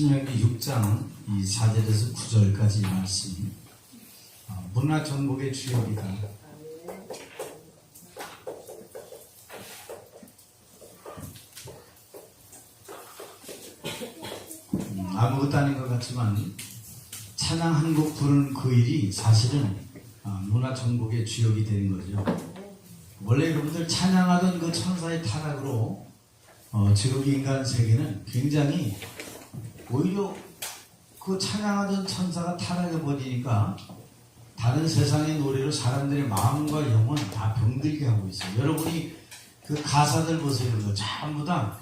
신명기 6장 이 4절에서 9절까지 말씀 어, 문화 정복의 주역이다. 음, 아무것도 아닌 것 같지만 찬양 한 곡 부르는 그 일이 사실은 아, 문화 정복의 주역이 되는 거죠. 원래 여러분들 찬양하던 그 천사의 타락으로 어, 지금 인간 세계는 굉장히 오히려 그 찬양하던 천사가 타락해 버리니까 다른 세상의 노래로 사람들의 마음과 영혼 다 병들게 하고 있어요. 여러분이 그 가사들 보세요. 그거 전부 다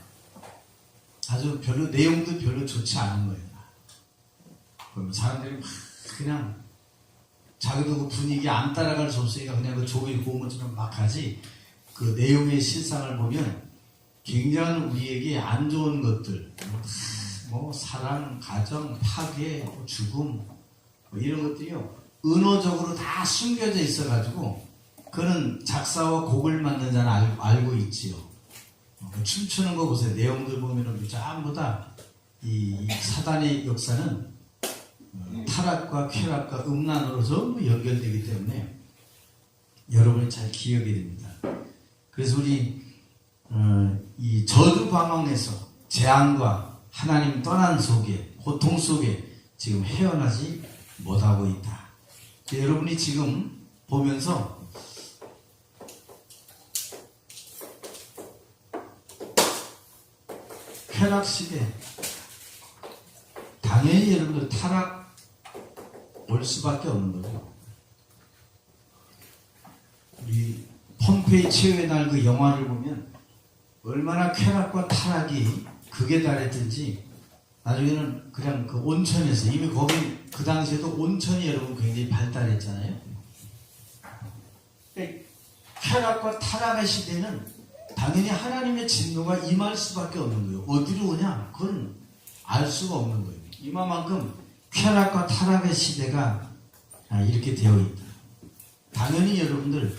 아주 별로 내용도 별로 좋지 않은 거예요. 그러면 사람들이 막 그냥 자기도 그 분위기 안 따라갈 수 없으니까 그냥 그 종이 고무처럼 막 하지 그 내용의 실상을 보면 굉장한 우리에게 안 좋은 것들 뭐 사랑, 가정, 파괴, 뭐 죽음 뭐 이런 것들이요 은어적으로 다 숨겨져 있어가지고 그는 작사와 곡을 만든 자는 알, 알고 있지요. 어, 그 춤추는 거 보세요. 내용들 보면은 전부 다이 사단의 역사는 어, 타락과 쾌락과 음란으로 전부 연결되기 때문에 여러분이 잘 기억이 됩니다. 그래서 우리 어, 이 저주 방황에서 재앙과 하나님 떠난 속에 고통 속에 지금 헤어나지 못하고 있다. 여러분이 지금 보면서 쾌락 시대 당연히 여러분들 타락 올 수밖에 없는 거죠. 우리 pom페이 최후의 날 그 영화를 보면 얼마나 쾌락과 타락이 극에 달했든지 나중에는 그냥 그 온천에서 이미 거기 그 당시에도 온천이 여러분 굉장히 발달했잖아요. 그러니까 쾌락과 타락의 시대는 당연히 하나님의 진노가 임할 수밖에 없는 거예요. 어디로 오냐? 그건 알 수가 없는 거예요. 이만큼 쾌락과 타락의 시대가 아, 이렇게 되어 있다. 당연히 여러분들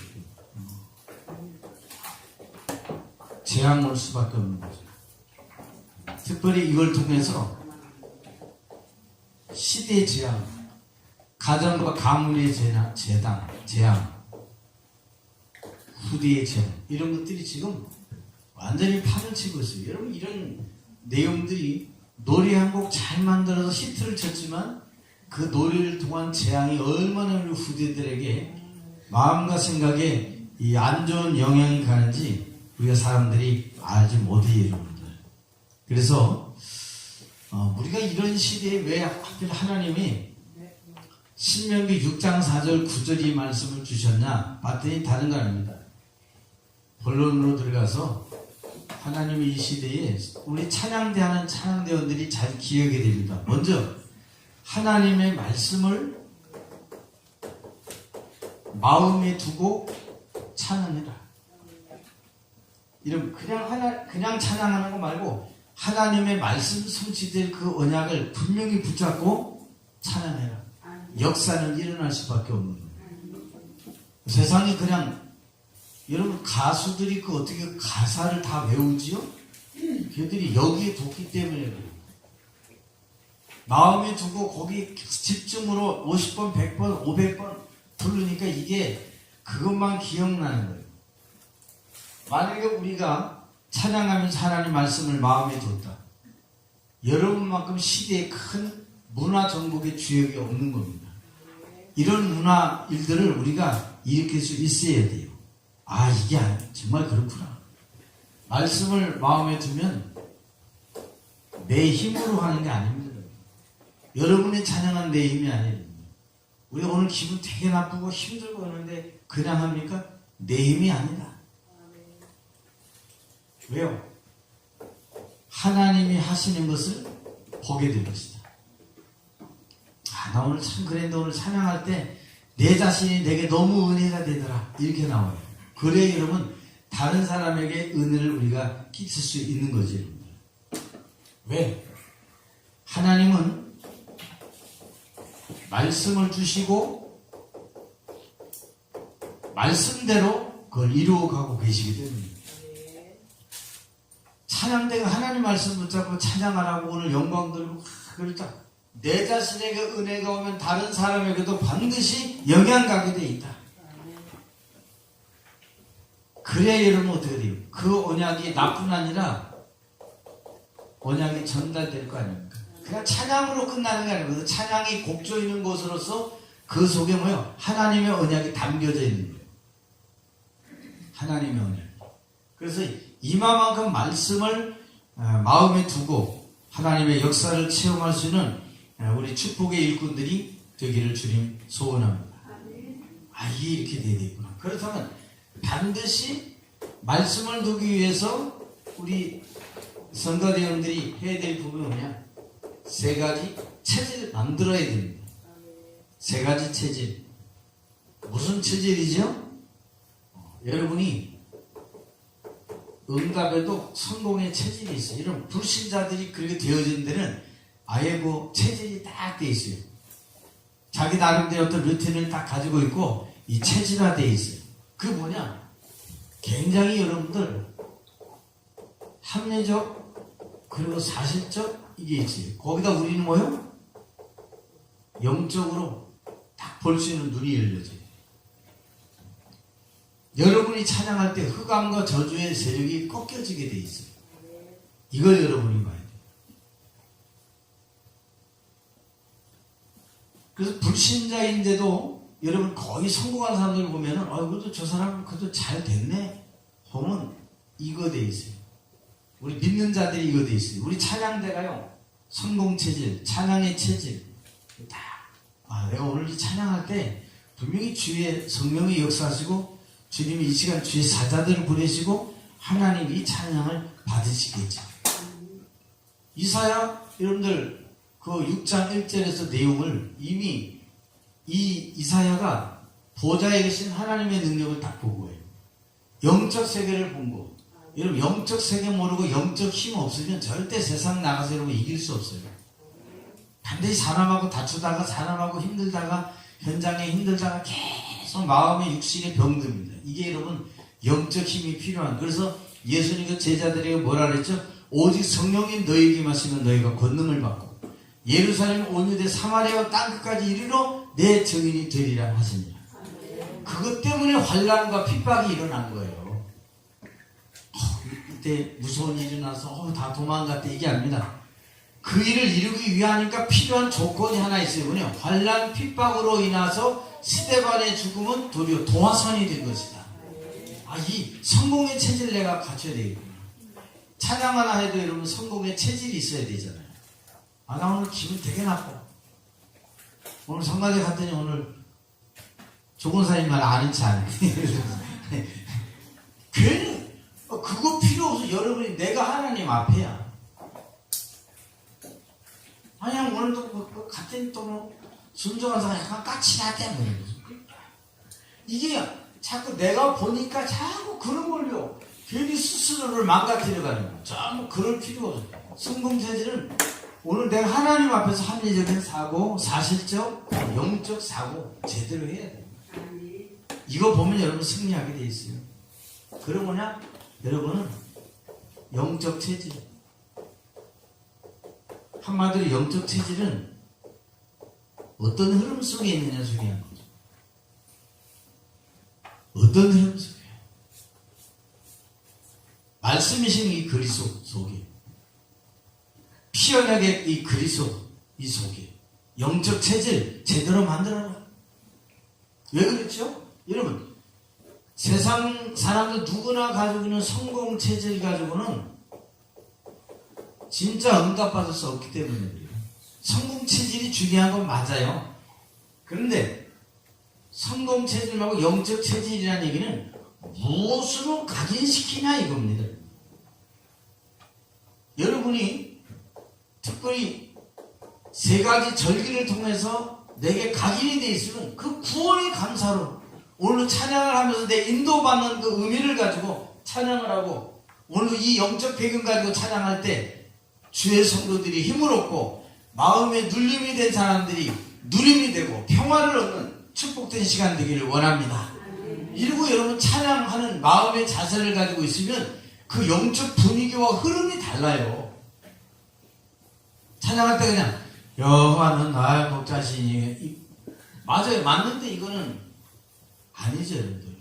재앙 올 수밖에 없는 거죠. 특별히 이걸 통해서 시대 재앙, 가정과 가문의 재앙, 재당, 재앙, 후대의 재앙 이런 것들이 지금 완전히 판을 치고 있어요. 여러분 이런 내용들이 노래 한 곡 잘 만들어서 히트를 쳤지만 그 노래를 통한 재앙이 얼마나 우리 후대들에게 마음과 생각에 이 안 좋은 영향이 가는지 우리가 사람들이 알지 못해요. 그래서 어, 우리가 이런 시대에 왜 하필 하나님이 신명기 6장 4절 9절 이 말씀을 주셨냐? 봤더니 다른 거 아닙니다. 본론으로 들어가서 하나님이 이 시대에 우리 찬양대 하는 찬양대원들이 잘 기억이 됩니다. 먼저 하나님의 말씀을 마음에 두고 찬양해라. 이런 그냥 하나 그냥 찬양하는 거 말고 하나님의 말씀 성취될 그 언약을 분명히 붙잡고 찬양해라. 역사는 일어날 수밖에 없는 거예요. 세상이 그냥 여러분 가수들이 그 어떻게 가사를 다 외우지요? 걔들이 여기에 뒀기 때문에 그래요. 마음에 두고 거기 집중으로 50번, 100번, 500번 부르니까 이게 그것만 기억나는 거예요. 만약에 우리가 찬양하면서 하나님 말씀을 마음에 뒀다. 여러분만큼 시대에 큰 문화 정복의 주역이 없는 겁니다. 이런 문화 일들을 우리가 일으킬 수 있어야 돼요. 아, 이게 아니- 정말 그렇구나. 말씀을 마음에 두면 내 힘으로 하는 게 아닙니다. 여러분의 찬양은 내 힘이 아니에요. 우리 오늘 기분 되게 나쁘고 힘들고 하는데 그냥 합니까? 내 힘이 아니다. 왜요? 하나님이 하시는 것을 보게 될 것이다. 아, 나 오늘 참 그랬는데 오늘 찬양할 때 내 자신이 내게 너무 은혜가 되더라. 이렇게 나와요. 그래 여러분 다른 사람에게 은혜를 우리가 끼칠 수 있는 거지. 왜? 하나님은 말씀을 주시고 말씀대로 그걸 이루어가고 계시기 때문입니다. 찬양대가 하나님 말씀 붙잡고 찬양하라고 오늘 영광 들고 그렇다. 내 자신에게 은혜가 오면 다른 사람에게도 반드시 영향 가게 돼 있다. 그래야 여러분 어떻게 돼요? 그 언약이 나뿐 아니라 언약이 전달될 거 아닙니까? 그냥 찬양으로 끝나는 게 아니고 찬양이 곡조 있는 곳으로서 그 속에 뭐요? 하나님의 언약이 담겨져 있는 거예요. 하나님의 언약. 그래서 이마만큼 말씀을 어, 마음에 두고 하나님의 역사를 체험할 수 있는 어, 우리 축복의 일꾼들이 되기를 주님 소원합니다. 아, 이게 이렇게 돼야 되구나. 그렇다면 반드시 말씀을 두기 위해서 우리 성가대원들이 해야 될 부분이 뭐냐? 세 가지 체질을 만들어야 됩니다. 세 가지 체질. 무슨 체질이죠? 어, 여러분이 응답에도 성공의 체질이 있어요. 이런 불신자들이 그렇게 되어진 데는 아예 뭐 체질이 딱 돼 있어요. 자기 나름대로 어떤 루틴을 딱 가지고 있고 이 체질화 돼 있어요. 그 뭐냐? 굉장히 여러분들 합리적 그리고 사실적 이게 있어요. 거기다 우리는 뭐요? 영적으로 딱 볼 수 있는 눈이 열려져요. 여러분이 찬양할 때 흑암과 저주의 세력이 꺾여지게 돼 있어요. 이걸 여러분이 봐야 돼요. 그래서 불신자인데도 여러분 거의 성공한 사람들 보면은 어 그래도 저 사람은 그래도 잘 됐네 보면 이거 돼 있어요. 우리 믿는 자들이 이거 돼 있어요. 우리 찬양대가요 성공 체질, 찬양의 체질 다. 아 내가 오늘 이 찬양할 때 분명히 주의 성령이 역사하시고 주님이 이 시간 주의 사자들을 보내시고 하나님 이 찬양을 받으시겠죠. 이사야 여러분들 그 6장 1절에서 내용을 이미 이 이사야가 보좌에 계신 하나님의 능력을 딱 보고 해요. 영적 세계를 본 거. 여러분 영적 세계 모르고 영적 힘 없으면 절대 세상 나가서 여러분 이길 수 없어요. 반드시 사람하고 다투다가 사람하고 힘들다가 현장에 힘들다가 계속 마음의 육신의 병듭니다. 이게 여러분 영적 힘이 필요한. 그래서 예수님과 제자들에게 뭐라 그랬죠? 오직 성령이 너희에게 마시면 너희가 권능을 받고 예루살렘 온유대 사마리아 땅끝까지 이르러 내 증인이 되리라 하십니다. 그것 때문에 환란과 핍박이 일어난 거예요. 어, 이때 무서운 일이 일어나서 어, 다 도망갔대 이게 아닙니다. 그 일을 이루기 위하니까 필요한 조건이 하나 있어요. 뭐냐? 환란 핍박으로 인해서 스테반의 죽음은 도리어 도화선이 된 것이다. 아, 이 성공의 체질 내가 갖춰야 되겠구나. 찬양 하나 해도 여러분 성공의 체질이 있어야 되잖아요. 아, 나 오늘 기분 되게 나빠. 오늘 성가대 갔더니 오늘 조건사님 말 아는 체 않네. 괜히 어, 그거 필요 없어. 여러분이 내가 하나님 앞에야. 아니 오늘도 뭐, 뭐 같은 또 뭐 순종한 사람 약간 까칠하대 뭐. 이게 자꾸 내가 보니까 자꾸 그런 걸요. 괜히 스스로를 망가뜨려 가는 거야. 전부 그럴 필요 없어. 성공체질은 오늘 내가 하나님 앞에서 합리적인 사고, 사실적, 영적 사고 제대로 해야 돼. 이거 보면 여러분 승리하게 돼 있어요. 그럼 뭐냐? 여러분은 영적 체질. 한마디로 영적 체질은 어떤 흐름 속에 있느냐 중요한 거죠. 어떤 흐름 속에. 말씀이신 이 그리스도 속에. 피어나게 이 그리스도 이 속에. 영적 체질 제대로 만들어라. 왜 그렇죠? 여러분, 세상 사람들 누구나 가지고 있는 성공 체질 가지고는 진짜 응답받을 수 없기 때문에. 성공 체질이 중요한 건 맞아요. 그런데 성공 체질 말고 영적 체질이라는 얘기는 무엇으로 각인시키냐 이겁니다. 여러분이 특별히 세 가지 절기를 통해서 내게 각인이 돼 있으면 그 구원의 감사로 오늘 찬양을 하면서 내 인도받는 그 의미를 가지고 찬양을 하고 오늘 이 영적 배경 가지고 찬양할 때 주의 성도들이 힘을 얻고 마음에 눌림이 된 사람들이 누림이 되고 평화를 얻는 축복된 시간 되기를 원합니다. 이러고 여러분 찬양하는 마음의 자세를 가지고 있으면 그 영적 분위기와 흐름이 달라요. 찬양할 때 그냥 여호와는 나의 목자시니 이- 맞아요 맞는데 이거는 아니죠 여러분들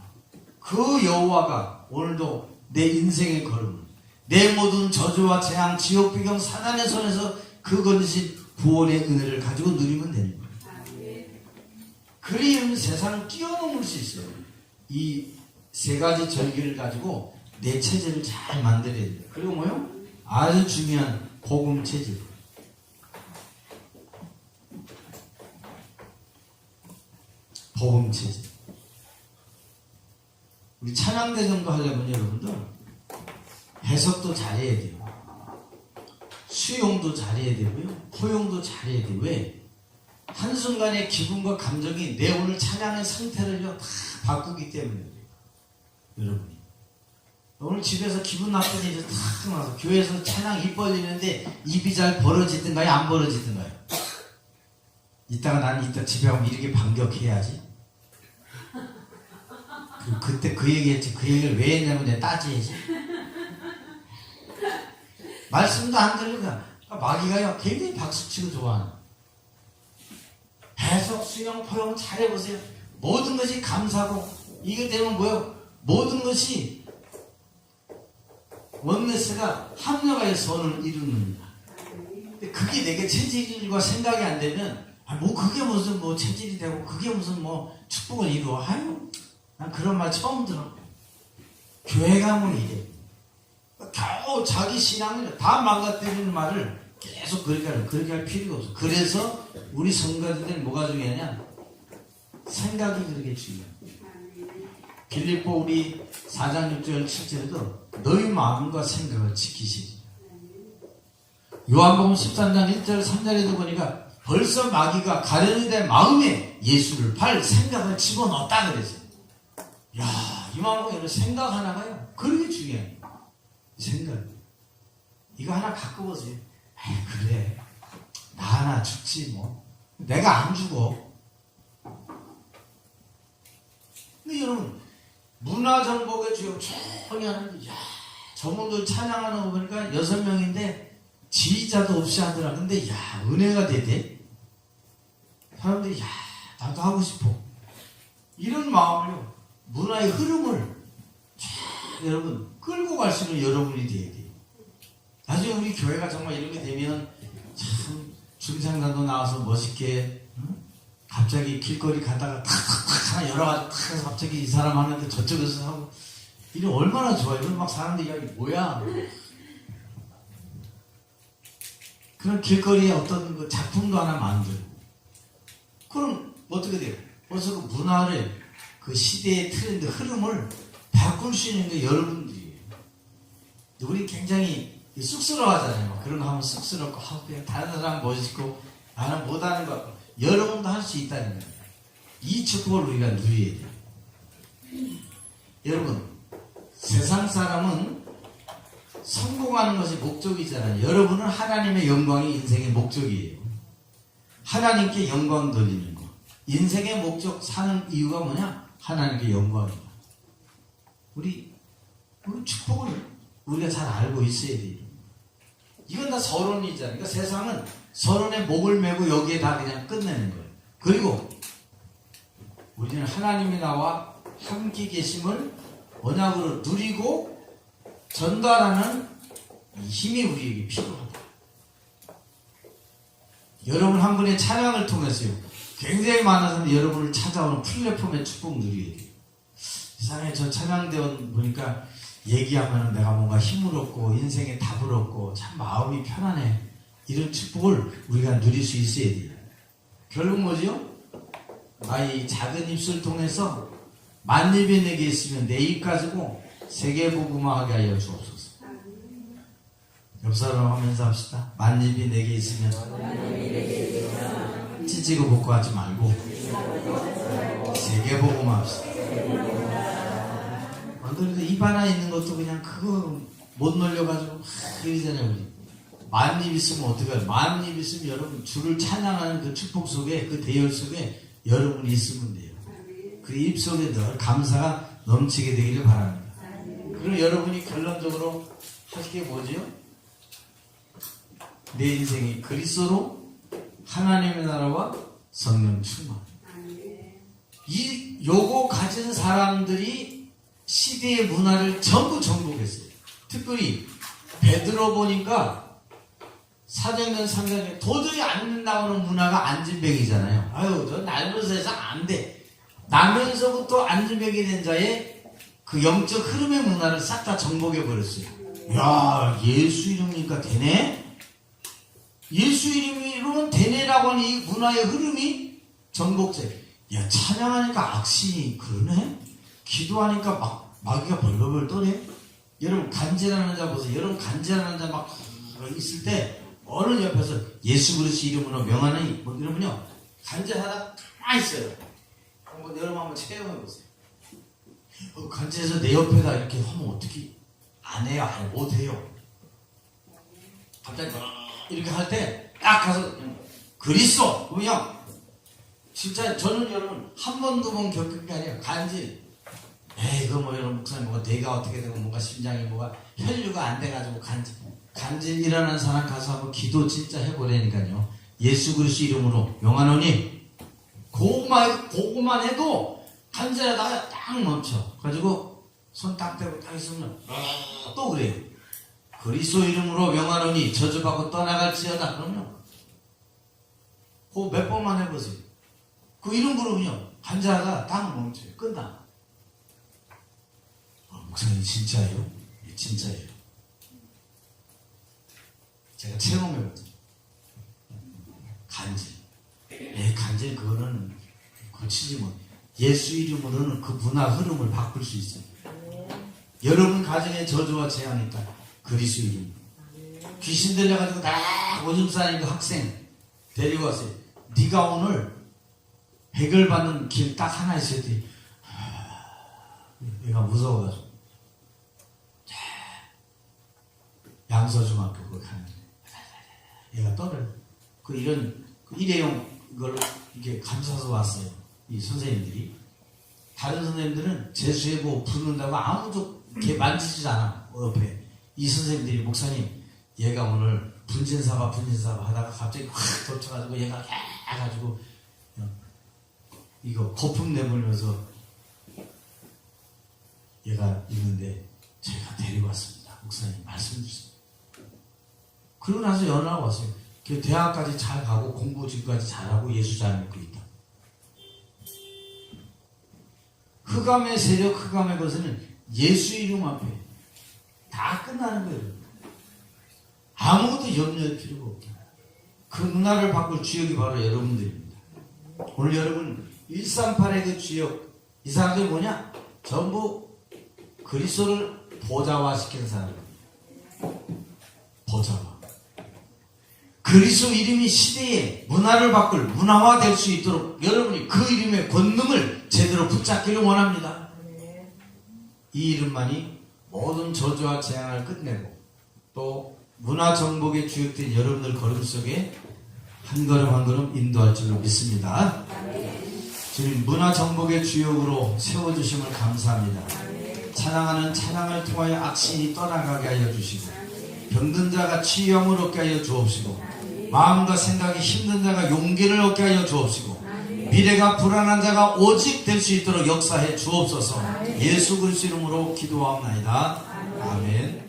그 여호와가 오늘도 내 인생의 걸음을 내 모든 저주와 재앙 지옥 비경 사단의 손에서 그 거짓인 구원의 은혜를 가지고 누리면 거예요 그리면 세상을 뛰어넘을 수 있어요 이 세 가지 절기를 가지고 내 체질을 잘 만들어야 돼요 그리고 뭐요? 아주 중요한 복음 체질 복음 체질. 우리 찬양대전도 하려면 여러분들 해석도 잘해야 돼요. 수용도 잘해야 되고요. 포용도 잘해야 돼요. 왜? 한순간의 기분과 감정이 내 오늘 찬양의 상태를요, 다 바꾸기 때문에. 여러분이. 오늘 집에서 기분 나쁜 일이 탁 나서 교회에서 찬양 입 벌리는데 입이 잘 벌어지든가요? 안 벌어지든가요? 이따가 나는 이따 집에 가면 이렇게 반격해야지. 그, 그때 그 얘기했지. 그 얘기를 왜 했냐면 내가 따지야지. 말씀도 안 들리니까 마귀가요 굉장히 박수치고 좋아하는. 해석, 수용, 포용 잘 해보세요. 모든 것이 감사고 이게 되면 뭐요? 모든 것이 원네스가 합력하여 선을 이루는다. 근데 그게 내게 체질과 생각이 안 되면 아, 뭐 그게 무슨 뭐 체질이 되고 그게 무슨 뭐 축복을 이루어 아유 난 그런 말 처음 들어 교회 가면 이래 겨우 자기 신앙을 다 망가뜨리는 말을 계속 그렇게 할, 그렇게 할 필요가 없어 그래서 우리 성가들은 뭐가 중요하냐 생각이 그렇게 중요해 빌립보 우리 4장 6절 7절에도 너희 마음과 생각을 지키시리 요한복음 13장 1절 3절에도 보니까 벌써 마귀가 된 마음에 예수를 팔 생각을 집어넣었다 그랬어요. 야, 이 마음은 여러분 생각 하나가요. 그렇게 중요해요. 생각. 이거 하나 바꿔보세요. 에이, 그래. 나 하나 죽지 뭐. 내가 안 죽어. 근데 여러분, 문화 정복의 주역 조용히 하는데, 야, 저분들 찬양하는 거 보니까 여섯 명인데, 지휘자도 없이 하더라. 근데, 야, 은혜가 되대. 사람들이, 야, 나도 하고 싶어. 이런 마음을요, 문화의 흐름을, 쫙 여러분, 끌고 갈 수 있는 여러분이 돼야 돼요. 나중에 우리 교회가 정말 이렇게 되면, 참, 중상단도 나와서 멋있게, 응? 갑자기 길거리 가다가 탁탁탁 하나 열어가지고 탁 갑자기 이 사람 하는데 저쪽에서 하고 이게 얼마나 좋아요. 막 사람들이 야 이게 뭐야. 그런 길거리에 어떤 그 작품도 하나 만들고 그럼 어떻게 돼요? 벌써 그 문화를 그 시대의 트렌드 흐름을 바꿀 수 있는 게 여러분들이에요. 우리 굉장히 쑥스러워하잖아요. 그런 거 하면 쑥스럽고 아, 그냥 다른 사람 멋있고 나는 못하는 것 같고 여러분도 할 수 있다는 거예요. 이 축복을 우리가 누려야 돼요. 여러분, 세상 사람은 성공하는 것이 목적이잖아요. 여러분은 하나님의 영광이 인생의 목적이에요. 하나님께 영광 돌리는 거. 인생의 목적 사는 이유가 뭐냐? 하나님께 영광이다. 우리, 우리 축복을 우리가 잘 알고 있어야 돼요. 이건 다 서론이잖아요. 그러니까 세상은 서론에 목을 메고 여기에 다 그냥 끝내는 거예요. 그리고 우리는 하나님이 나와 함께 계심을 언약으로 누리고 전달하는 이 힘이 우리에게 필요하다. 여러분 한 분의 찬양을 통해서요. 굉장히 많은 사람이 여러분을 찾아오는 플랫폼의 축복 누리게 돼요. 세상에 저 찬양대원 보니까 얘기하면 내가 뭔가 힘을 얻고 인생에 답을 얻고 참 마음이 편안해. 이런 축복을 우리가 누릴 수 있어야 돼요. 결국 뭐지요? 나의 작은 입술 통해서 만입이 내게 있으면 내 입 가지고 세계 복음화하게 하여 주옵소서. 옆 사람 하면서 합시다. 만입이 내게 있으면 찌찌고 볶고 하지 말고 세계 복음화 합시다. 그런데 입 하나 있는 것도 그냥 그거 못 놀려가지고 이러잖아요 우리. 만입 있으면 어떡해요? 만입 있으면 여러분 주를 찬양하는 그 축복 속에 그 대열 속에 여러분이 있으면 돼요. 그 입 속에 늘 감사가 넘치게 되기를 바랍니다. 그리고 여러분이 결론적으로 하실 게 뭐지요? 내 인생이 그리스도로 하나님의 나라와 성령 충만. 이 요거 가진 사람들이 시대의 문화를 전부 정복했어요. 특별히 베드로 보니까 사정년 상장에 도저히 안 나오는 문화가 안진뱅이잖아요. 아유 저 날로 세상 안 돼. 나면서부터 안진뱅이 된 자의 그 영적 흐름의 문화를 싹 다 정복해 버렸어요. 야 예수 이름이니까 되네. 예수 이름으로는 되네라고 하는 이 문화의 흐름이 정복돼. 야 찬양하니까 악신이 그러네. 기도하니까 막 마귀가 벌벌벌 떠네. 여러분 간질하는 자 보세요. 여러분 간질하는 자 막 있을 때 어느 옆에서 예수 그리스도 이름으로 명하는 뭐 이러면요 간질하다 가만히 있어요. 한번 여러분 한번 체험해 보세요. 어, 간질해서 내 옆에다 이렇게 하면 어떻게 안 해요? 안 못해요. 갑자기 막 이렇게 할 때 딱 가서 그리스도 그냥 진짜 저는 여러분 한 번 두 번 겪은 게 아니라 간질 에이 그거 뭐 여러분 목사님 뭐가 뇌가 어떻게 되고 뭔가 심장이 뭐가 혈류가 안 돼가지고 간질 간질 일어나는 사람 가서 한번 기도 진짜 해보라니까요. 예수 그리스도 이름으로. 영환원이 그것만 그것만 해도 간질하다가 딱 멈춰 가지고 손 딱 대고 딱 있으면 아, 또 그래요. 그리스도 이름으로 명하노니 저주받고 떠나갈지어다. 그러면 그몇 번만 해보세요. 그 이름 부르면요 간질하다가 딱 멈춰요. 끝나. 어, 목사님 진짜예요? 예, 진짜예요. 제가 체험해봤죠. 간질. 예, 간질 그거는 고치지 못. 예수 이름으로는 그 문화 흐름을 바꿀 수 있어요. 여러분 가정에 저주와 재앙이 있다. 그리스 이름. 귀신 들려가지고 다 오줌 싸는 그 학생 데리고 왔어요. 네가 오늘 해결받는 길 딱 하나 있어야 돼. 얘가 무서워가지고 양서중학교 거기 가는데 얘가 떠를 그 이런 그 일회용 이걸 이렇게 감싸서 왔어요. 이 선생님들이. 다른 선생님들은 재수해보고 부른다고 아무도 이렇게 만지지 않아 옆에 이 선생님들이 목사님 얘가 오늘 분진사바 분진사바 하다가 갑자기 확 덮쳐가지고 얘가 해가지고 이거 거품 내물면서 얘가 있는데 제가 데리고 왔습니다. 목사님 말씀 주세요. 그러고 나서 연락 왔어요. 그 대학까지 잘 가고 공부 지금까지 잘하고 예수 잘 믿고 있다. 흑암의 세력, 흑암의 것은 예수 이름 앞에 다 끝나는 거예요. 아무것도 염려할 필요가 없다. 그 문화를 바꿀 주역이 바로 여러분들입니다. 오늘 여러분 138의 그 주역 이 사람들이 뭐냐? 전부 그리스도를 보좌화시킨 사람입니다. 보좌화. 그리스도 이름이 시대의 문화를 바꿀 문화화 될 수 있도록 여러분이 그 이름의 권능을 제대로 붙잡기를 원합니다. 이 이름만이 모든 저주와 재앙을 끝내고 또 문화 정복의 주역된 여러분들 걸음 속에 한 걸음 한 걸음 인도할 줄로 믿습니다. 주님 문화 정복의 주역으로 세워주심을 감사합니다. 찬양하는 찬양을 통하여 악신이 떠나가게 하여 주시고 병든 자가 치유함을 얻게 하여 주옵시고 마음과 생각이 힘든 자가 용기를 얻게 하여 주옵시고 미래가 불안한 자가 오직 될 수 있도록 역사해 주옵소서. 예수 그리스도 이름으로 기도하옵나이다. 아멘